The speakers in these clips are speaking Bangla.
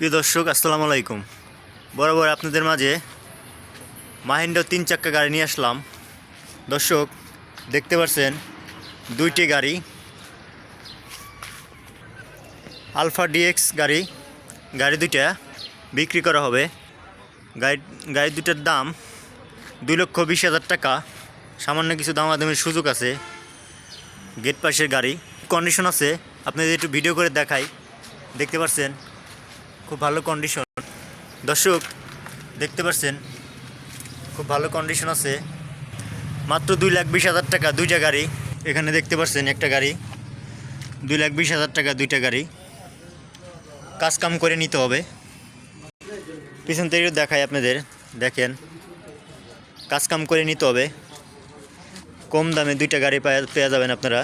প্রিয় দর্শক, আসসালামু আলাইকুম। বরাবর আপনাদের মাঝে মাহিন্দ্র তিন চাক্কা গাড়ি নিয়ে আসলাম। দর্শক, দেখতে পাচ্ছেন দুইটি গাড়ি। আলফা ডিএক্স গাড়ি গাড়ি দুইটা বিক্রি করা হবে। গাড়ি গাড়ি দুটার দাম দুই লক্ষ বিশ হাজার টাকা। সামান্য কিছু দামাদামির সুযোগ আছে গেট পাশের গাড়ি। কন্ডিশন আছে, আপনাদের একটু ভিডিও করে দেখাই। দেখতে পাচ্ছেন খুব ভালো কন্ডিশন দর্শক, দেখতে পাচ্ছেন, খুব ভালো কন্ডিশন আছে। মাত্র দুই লাখ বিশ হাজার টাকা দুইটা গাড়ি। এখানে দেখতে পাচ্ছেন একটা গাড়ি। দুই লাখ বিশ হাজার টাকা দুইটা গাড়ি। কাজ কাম করে নিতে হবে। পিছন থেকে দেখায় আপনাদের, দেখেন। কাজ কাম করে নিতে হবে। কম দামে দুইটা গাড়ি পেয়ে যাবেন আপনারা।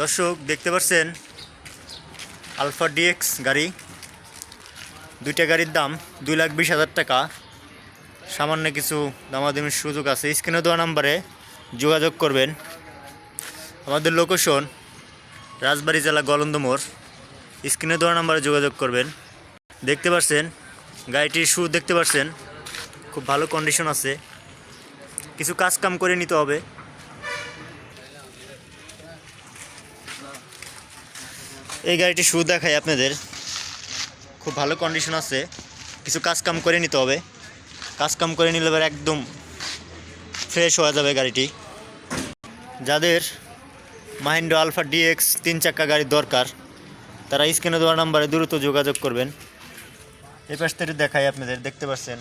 দর্শক, দেখতে পাচ্ছেন? আলফা ডিএক্স গাড়ি। দুইটা গাড়ির দাম দুই লাখ বিশ হাজার টাকা। সামান্য কিছু দামাদামির সুযোগ আছে। স্ক্রিনে দেওয়া নাম্বারে যোগাযোগ করবেন। আমাদের লোকেশন রাজবাড়ি জেলা গলন্দমোড় স্ক্রিনে দেওয়া নাম্বারে যোগাযোগ করবেন। দেখতে পাচ্ছেন? গাড়িটির শু দেখতে পাচ্ছেন? খুব ভালো কন্ডিশন আছে। কিছু কাজ কাম করে নিতে হবে। এই গাড়িটি শু দেখাই আপনাদের। খুব ভালো কন্ডিশন আছে। কিছু কাজ কাম করে নিতে হবে। কাজ কাম করে নিলে এবার একদম ফ্রেশ হয়ে যাবে গাড়িটি। যাদের মাহিন্দ্র আলফা ডিএক্স তিন চাক্কা গাড়ি দরকার, তারা স্ক্রিনে দেওয়া নাম্বারে দ্রুত যোগাযোগ করবেন। এই পাশ থেকে দেখাই আপনাদের, দেখতে পাচ্ছেন?